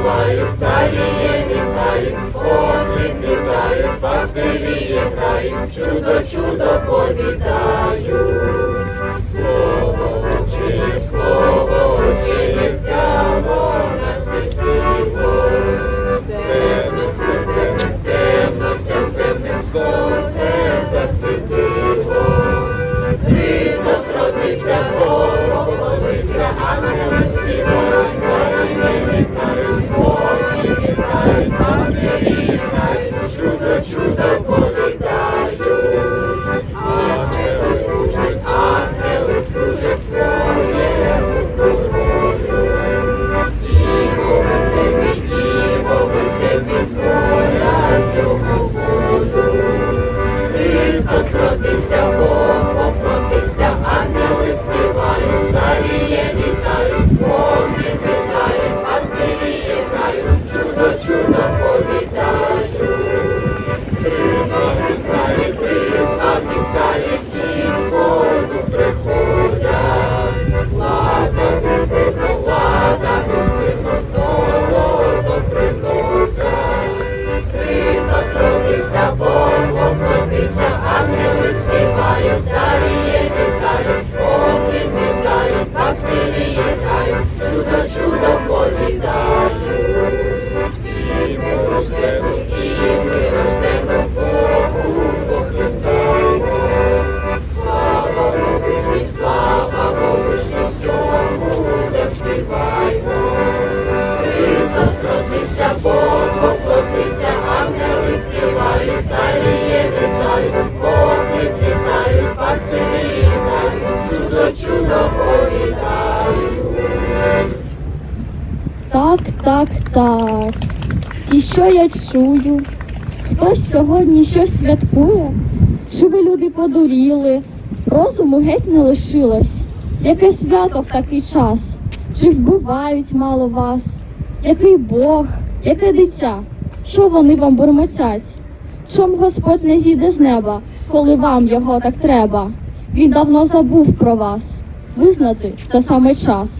співають, царіє вітають, поклін вітають, пастирі грають, чудо, чудо повідають. Що я чую? Хтось сьогодні щось святкує? Чи ви люди подуріли? Розуму геть не лишилось. Яке свято в такий час? Чи вбивають мало вас? Який Бог, яке дитя? Що вони вам бурмотять? Чом Господь не зійде з неба, коли вам його так треба? Він давно забув про вас. Визнати це саме час.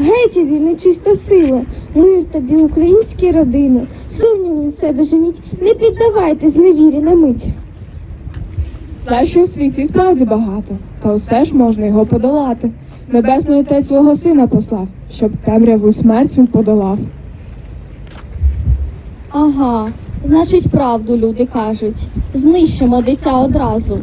Геть іди, нечиста сила, мир тобі, українські родини, сумніви від себе женіть, не піддавайте зневірі на мить. Знаю, що у світі справді багато, та усе ж можна його подолати. Небесний отець свого сина послав, щоб темряву смерть він подолав. Ага, значить, правду люди кажуть. Знищимо дитя одразу.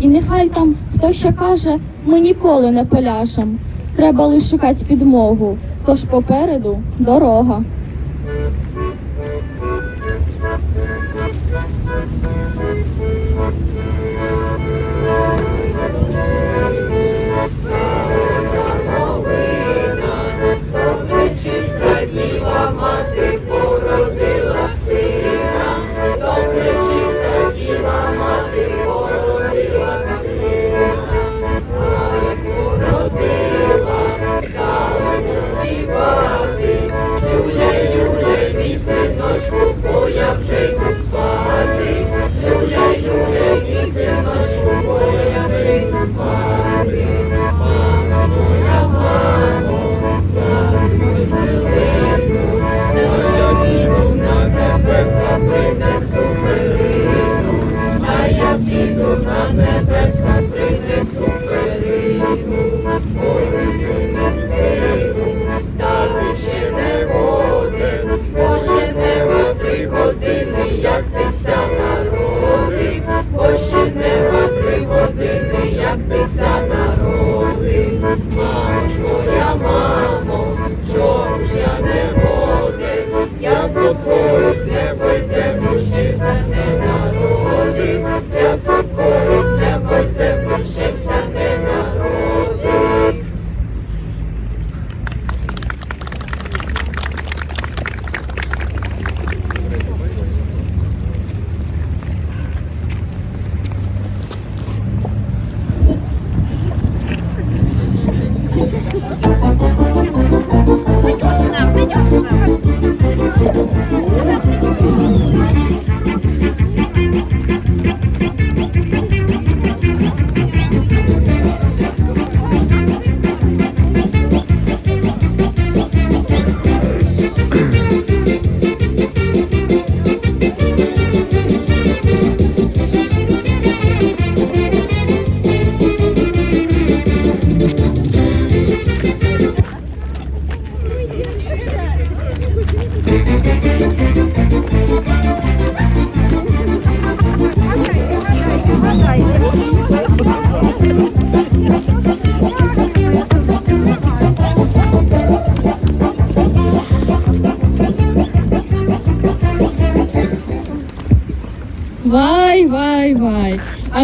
І нехай там хто ще каже, ми ніколи не поляжем. Треба лише шукати підмогу. Тож попереду дорога.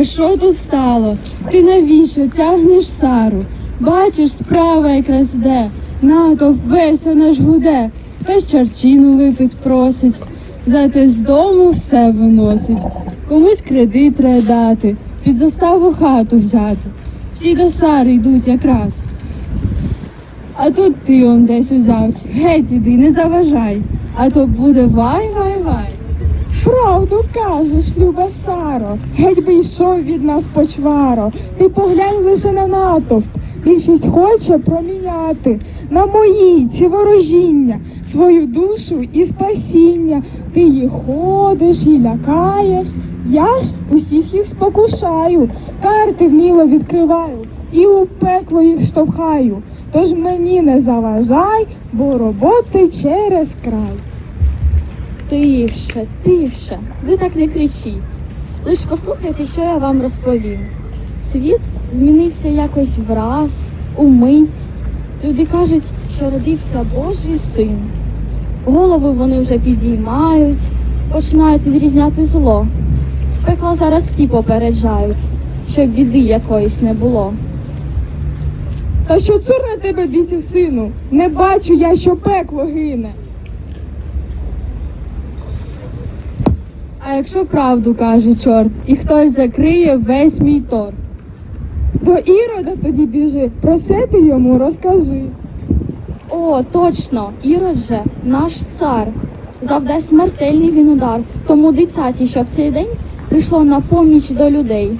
А що тут стало? Ти навіщо тягнеш Сару? Бачиш, справа якраз де. Натовп весь вона ж гуде. Хтось чарчину випить просить, зате з дому все виносить. Комусь кредит треба дати, під заставу хату взяти. Всі до Сари йдуть якраз. А тут ти он десь узявся. Геть іди, не заважай. А то буде вай, вай, вай. Правду кажеш, люба Саро, геть би йшов від нас почваро. Ти поглянь лише на натовп. Більшість хоче проміняти на мої ці ворожіння, свою душу і спасіння. Ти їх ходиш і лякаєш. Я ж усіх їх спокушаю, карти вміло відкриваю і у пекло їх штовхаю. Тож мені не заважай, бо роботи через край. Тихше, тихше, ви так не кричіть. Лиш послухайте, що я вам розповім. Світ змінився якось враз, умить. Люди кажуть, що родився Божий син. Голови вони вже підіймають, починають відрізняти зло. З пекла зараз всі попереджають, щоб біди якоїсь не було. Та що цур на тебе бісів, сину? Не бачу я, що пекло гине. А якщо правду каже чорт, і хтось закриє весь мій торг. До Ірода тоді біжи, про це ти йому розкажи. О, точно, Ірод же наш цар. Завдасть смертельний він удар, тому дитяті, що в цей день прийшло на поміч до людей.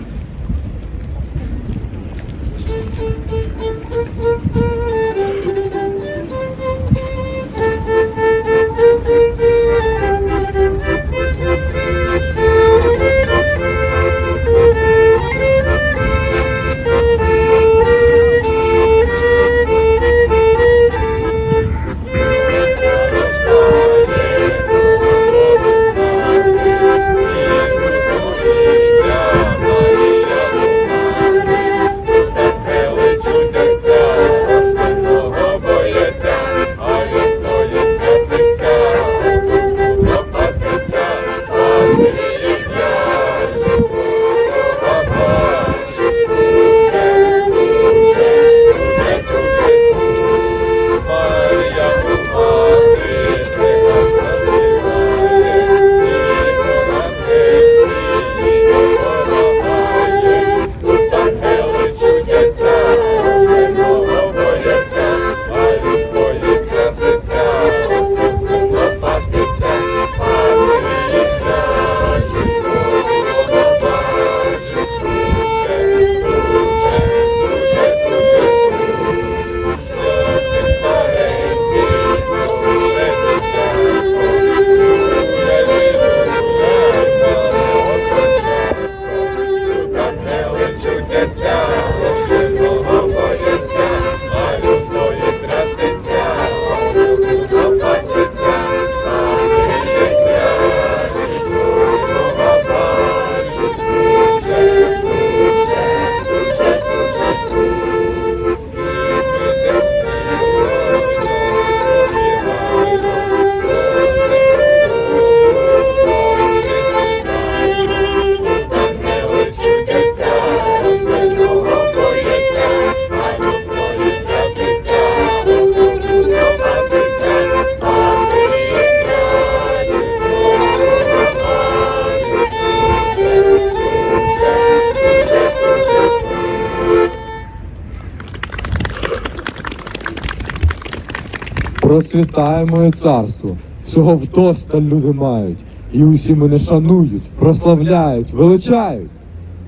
Процвітає моє царство, всього вдосталь люди мають, і усі мене шанують, прославляють, величають.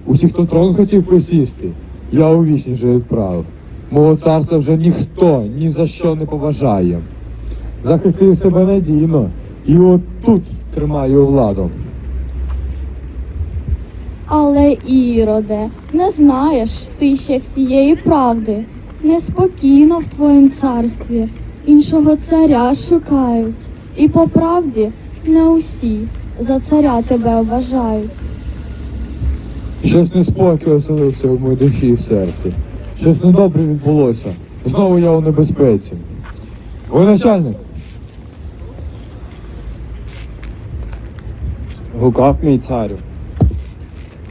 Усі, хто трон хотів посісти, я у вічність же відправив. Мого царства вже ніхто ні за що не поважає. Захистив себе надійно, і от тут тримаю владу. Але, Іроде, не знаєш ти ще всієї правди. Неспокійно в твоїм царстві. Іншого царя шукають. І по правді не усі за царя тебе вважають. Щось неспокій оселився в моїй душі і в серці. Щось недобре відбулося. Знову я у небезпеці. Ви начальник? Гукав мій царю.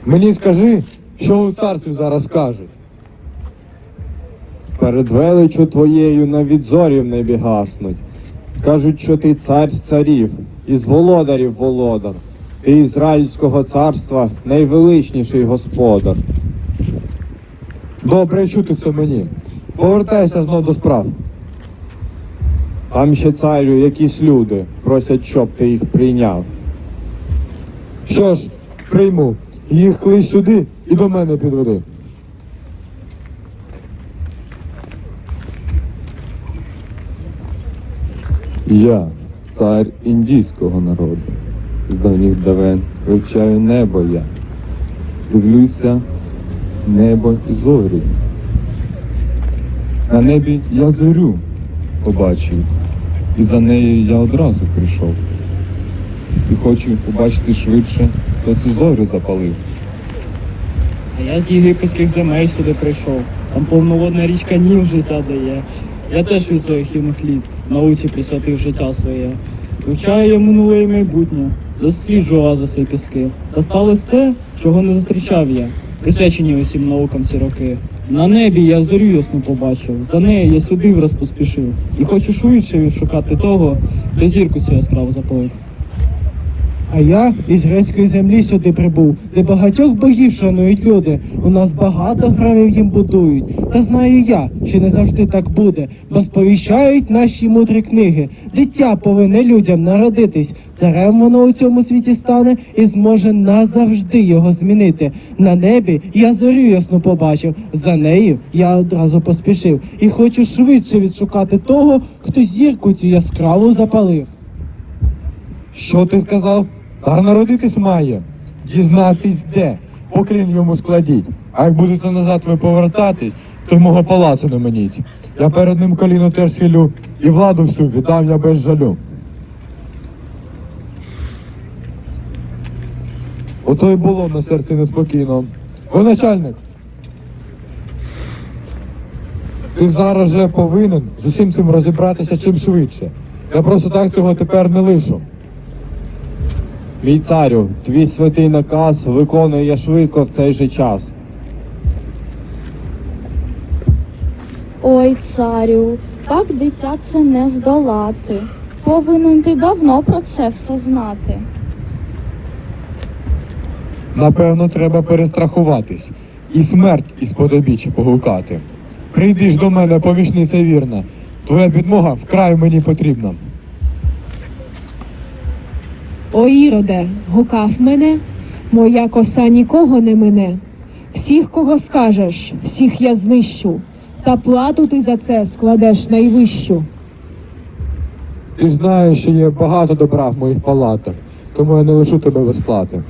Мені скажи, що у царстві зараз кажуть. Перед величу твоєю навіть зорі в небі гаснуть. Кажуть, що ти цар з царів, із володарів володар. Ти Ізраїльського царства найвеличніший господар. Добре чути це мені. Повертайся знов до справ. Там ще царю якісь люди просять, щоб ти їх прийняв. Що ж, прийму. Їх клич сюди і до мене підведи. Я, цар індійського народу, з давніх давен вивчаю небо я. Дивлюся небо і зорі. На небі я зорю побачив, і за нею я одразу прийшов. І хочу побачити швидше, хто цю зорю запалив. А я з єгипетських земель сюди прийшов. Там повноводна річка Ніл життя дає. Я теж від своїх юних літ науці присвятив життя своє. Вивчаю я минуле і майбутнє, досліджую оазиси і піски. Та сталося те, чого не зустрічав я, присвячені усім наукам ці роки. На небі я зорю ясну побачив, за нею я сюди враз поспішив. І хочу швидше відшукати того, де зірку цю яскраво запалив. А я із грецької землі сюди прибув, де багатьох богів шанують люди. У нас багато храмів їм будують. Та знаю я, що не завжди так буде, бо сповіщають наші мудрі книги. Дитя повинне людям народитись. Царем воно у цьому світі стане і зможе назавжди його змінити. На небі я зорю ясну побачив, за нею я одразу поспішив. І хочу швидше відшукати того, хто зірку цю яскраву запалив. Що ти сказав? Цар народитись має. Дізнатись де. Поклін йому складіть. А як будете назад ви повертатись, то й мого палацу не маніть. Я перед ним коліно теж схилю, і владу всю віддам я без жалю. Ото й було на серці неспокійно. Ви начальник. Ти зараз же повинен з усім цим розібратися чим швидше. Я просто так цього тепер не лишу. Мій царю, твій святий наказ виконую я швидко в цей же час. Ой, царю, так дитя це не здолати. Повинен ти давно про це все знати. Напевно, треба перестрахуватись і смерть із подобічі погукати. Прийди ж до мене, помічниця вірна. Твоя підмога вкрай мені потрібна. О Іроде, гукав мене, моя коса нікого не мине. Всіх, кого скажеш, всіх я знищу, та плату ти за це складеш найвищу. Ти знаєш, що є багато добра в моїх палатах, тому я не лишу тебе без плати.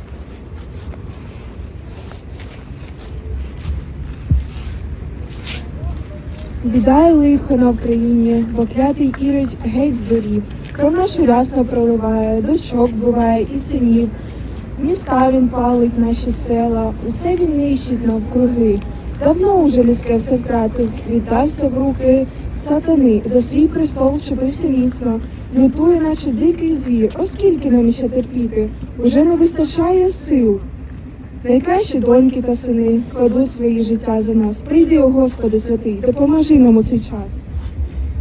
Біда й лихо на Вкраїні, бо клятий ірич геть здурів. Кров нашу рясно проливає, дочок вбиває і синів. Міста він палить наші села, усе він нищить навкруги. Давно уже людське все втратив, віддався в руки сатани, за свій престол вчепився міцно, лютує, наче дикий звір, оскільки нам іще терпіти, уже не вистачає сил. Найкращі доньки та сини кладуть свої життя за нас. Прийди, о Господи святий, допоможи нам у цей час.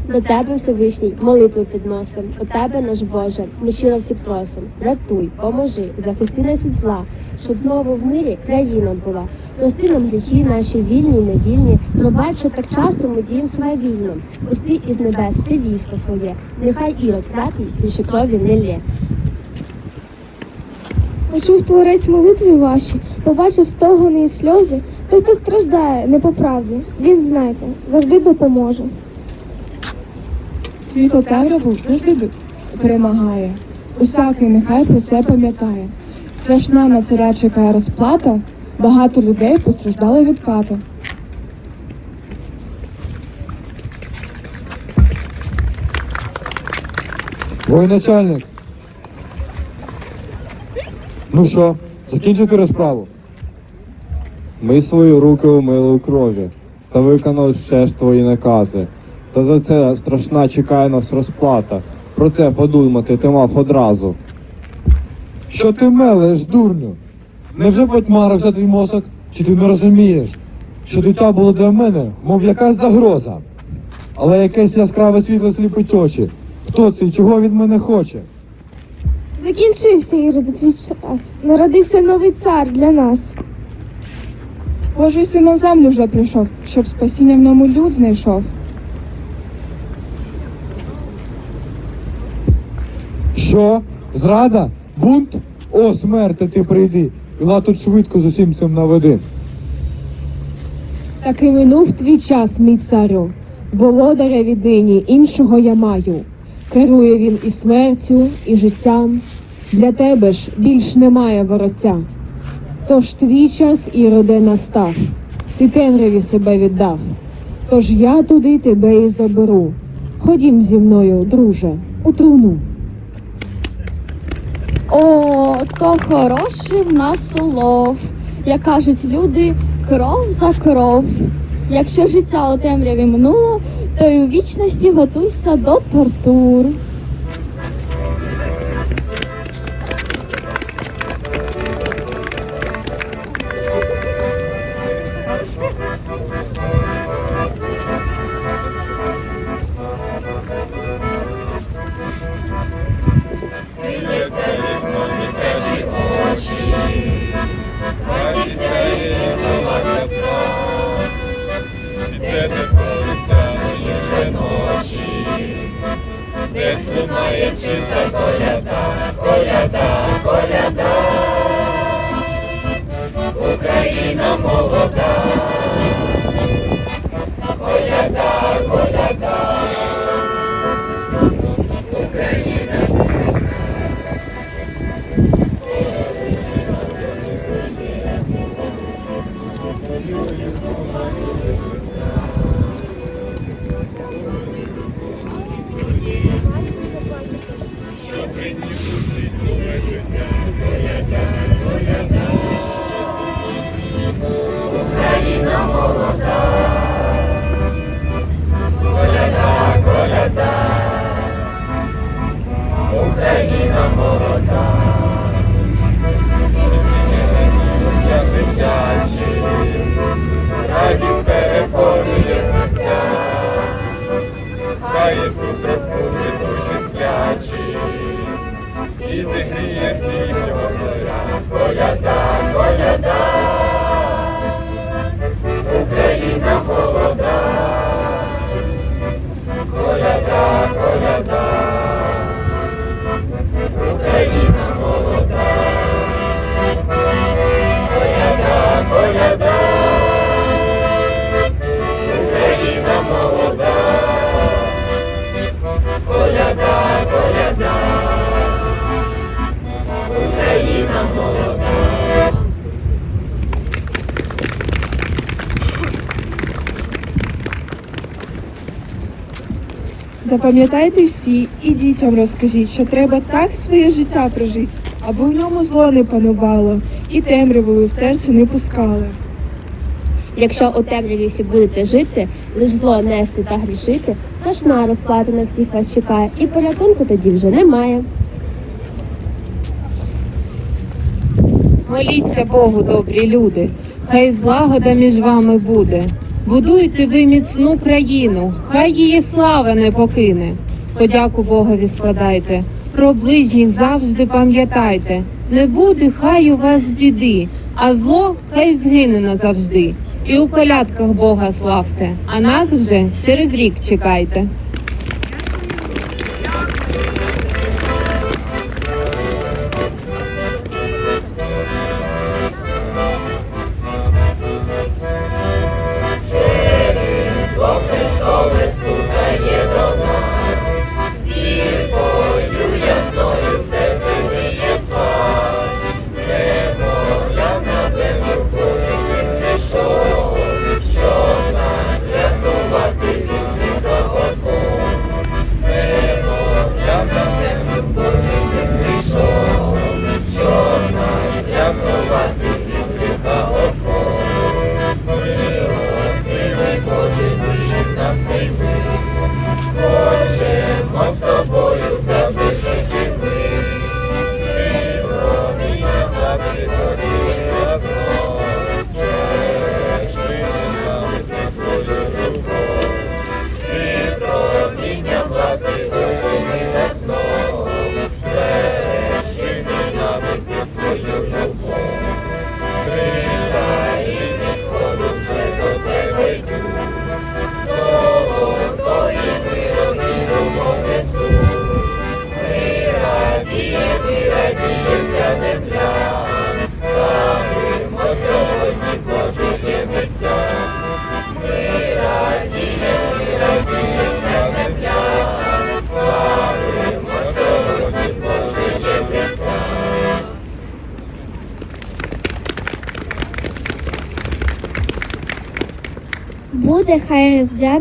До тебе Всевишній молитву підносим. У тебе, наш Боже, ми щиро всі просим. Рятуй, поможи, захисти нас від зла, щоб знову в мирі країна була. Прости нам гріхи наші вільні, невільні. Пробач, що так часто ми своє вільно. Пусти із небес все військо своє. Нехай ірод клятий більше крові не лє. Почув творець молитві ваші, побачив стогони і сльози. Той, хто страждає не по правді, він знайте, завжди допоможе. Світло темряву завжди перемагає. Усякий нехай про це пам'ятає. Страшна на царя чекає розплата, багато людей постраждали від ката. Воєначальник. Ну що, закінчити розправу? Ми свої руки умили у крові та виконали ще ж твої накази. Та за це страшна чекає нас розплата. Про це подумати ти мав одразу. Що ти мелеш, дурню? Невже потьмарився твій мозок? Чи ти не розумієш, що дитя було для мене, мов якась загроза? Але якесь яскраве світло сліпить очі. Хто це і чого від мене хоче? Закінчився Іроде твій час. Народився новий цар для нас. Божий син на землю вже прийшов, щоб спасіння в ньому люд знайшов. Що? Зрада? Бунт? О, смерти, ти прийди. І лад тут швидко з усім цим наведи. Таки минув твій час, мій царю. Володаря віднині іншого я маю. Керує він і смертю, і життям. Для тебе ж більш немає вороття. Тож твій час іроде настав, ти темряві себе віддав. Тож я туди тебе і заберу. Ходім зі мною, друже, у труну. О, то хороший в нас улов. Як кажуть люди, кров за кров. Якщо життя у темряві минуло, то й у вічності готуйся до тортур. Запам'ятайте всі і дітям розкажіть, що треба так своє життя прожити, аби в ньому зло не панувало, і темряву ви в серце не пускали. Якщо у темряві всі будете жити, лиш зло нести та грішити, страшна розплата на всіх вас чекає, і порятунку тоді вже немає. Моліться Богу, добрі люди, хай злагода між вами буде. Будуйте ви міцну країну, хай її слава не покине. Подяку Богові складайте, про ближніх завжди пам'ятайте. Не буде хай у вас біди, а зло хай згине назавжди. І у колядках Бога славте, а нас вже через рік чекайте.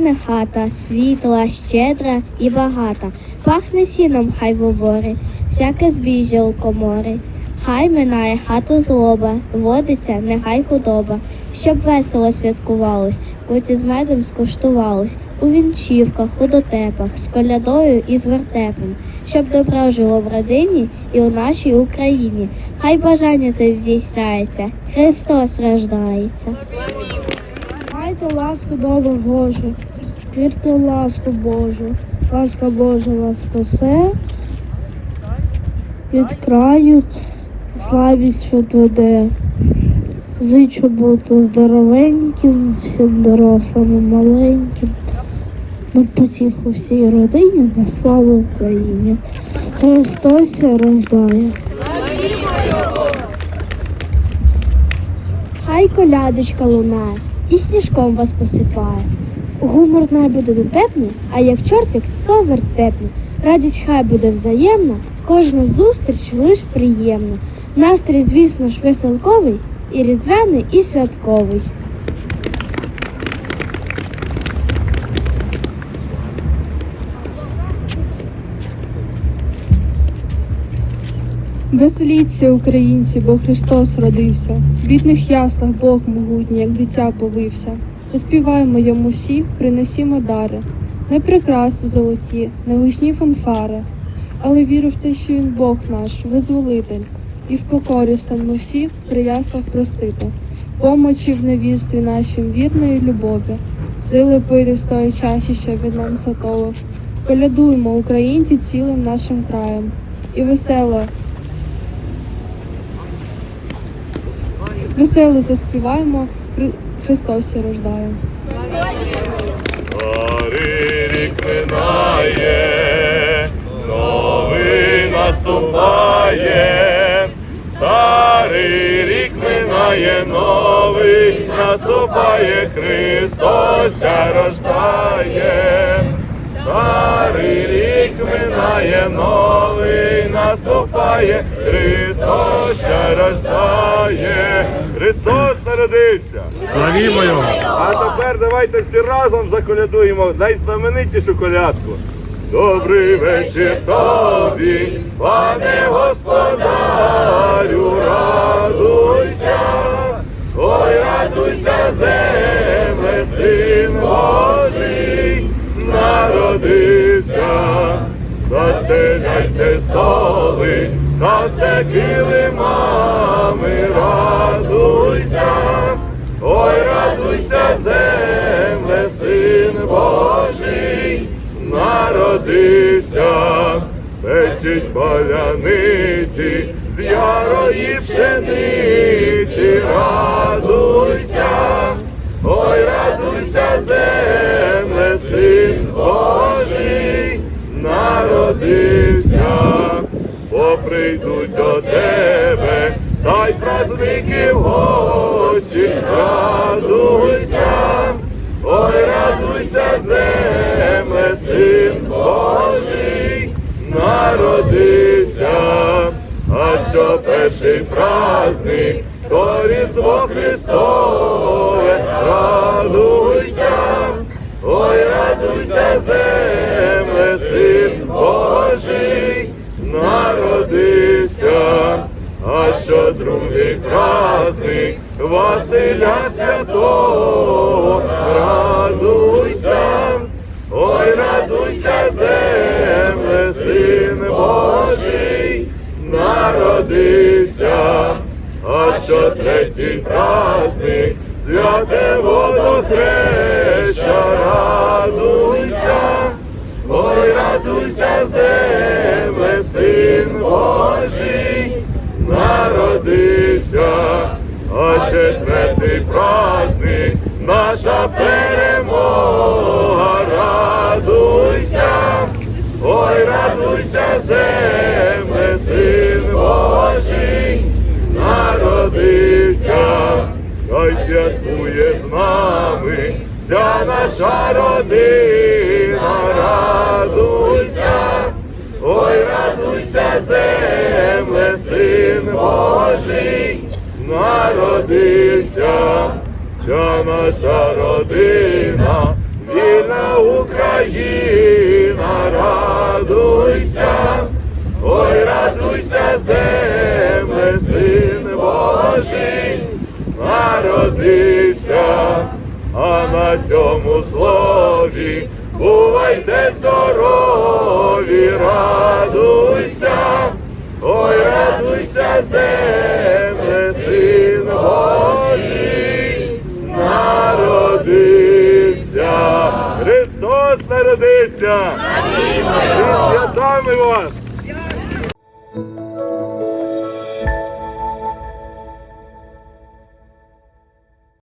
Хай хата, світла, щедра і багата. Пахне сіном хай в оборі, всяке збіжжя у коморі. Хай минає хату злоба, водиться нехай худоба, щоб весело святкувалось, куці з медом скуштувалось, у вінчівках, у дотепах, з колядою і з вертепом, щоб добро жило в родині і у нашій Україні. Хай бажання це здійсняється, Христос рождається. Майте ласку добру Божу, вірте ласку Божу, ласка Божа вас спасе, від краю слабість відведе. Зичу бути здоровеньким, всім дорослим маленьким. На потіху всій родині, на славу Україні. Христос рождає. Хай колядочка лунає і сніжком вас посипає. Гумор най буде дотепний, а як чортик, то вертепний. Радість хай буде взаємна, кожна зустріч лиш приємна. Настрій, звісно ж, веселковий, і різдвяний, і святковий. Веселіться, українці, бо Христос родився. В бідних яслах Бог могутній, як дитя повився. Заспіваємо йому всі, принесімо дари, не прикраси золоті, не лишні фанфари, але віру в те, що він Бог наш, визволитель, і в покорі станемо всі при яслах просити, помочі в невірстві нашим вірної любові, сили пити з тої чаші, що від нам сатолов. Колядуємо, українці, цілим нашим краєм. І весело Весело заспіваємо, Хри- Христос рождає. Старий рік минає, новий наступає, старий рік минає, новий наступає, Христос рождає. Старий рік минає, новий наступає, Христос рождає. Христос народився! Славімо його! А тепер давайте всі разом заколядуємо найзнаменитішу колядку. Добрий вечір тобі, пане господарю, радуйся, ой, радуйся, земле, син Божий, народився, застеляйте столи, та все килимами, радуйся. Ой, радуйся, земле, син Божий, народився, печить паляниці, з ярої пшениці, радуйся, ой, радуйся, земле, син Божий, народився, бо прийдуть до тебе, та й праздники в гості, радуйся, ой, радуйся, земле, син Божий, народився, а що перший праздник, то Різдво Христове, радуйся, ой, радуйся, земле, син Божий, народився, а що другий праздник Василя Святого, третій праздник святе водохреща, радуйся, ой, радуйся, земле, син Божий, народився, а четвертий праздник, наша перемога, радуйся, ой, радуйся, земле, народився, хай святкує з нами вся наша родина, радуйся, ой, радуйся, земле, син Божий, народився, вся наша родина, вільна Україна, радуйся, ой, радуйся, земле, син Божий, народився, а на цьому слові бувайте здорові, радуйся, ой, радуйся, земле, син Божий, народився. Христос народився! Зі святами вас!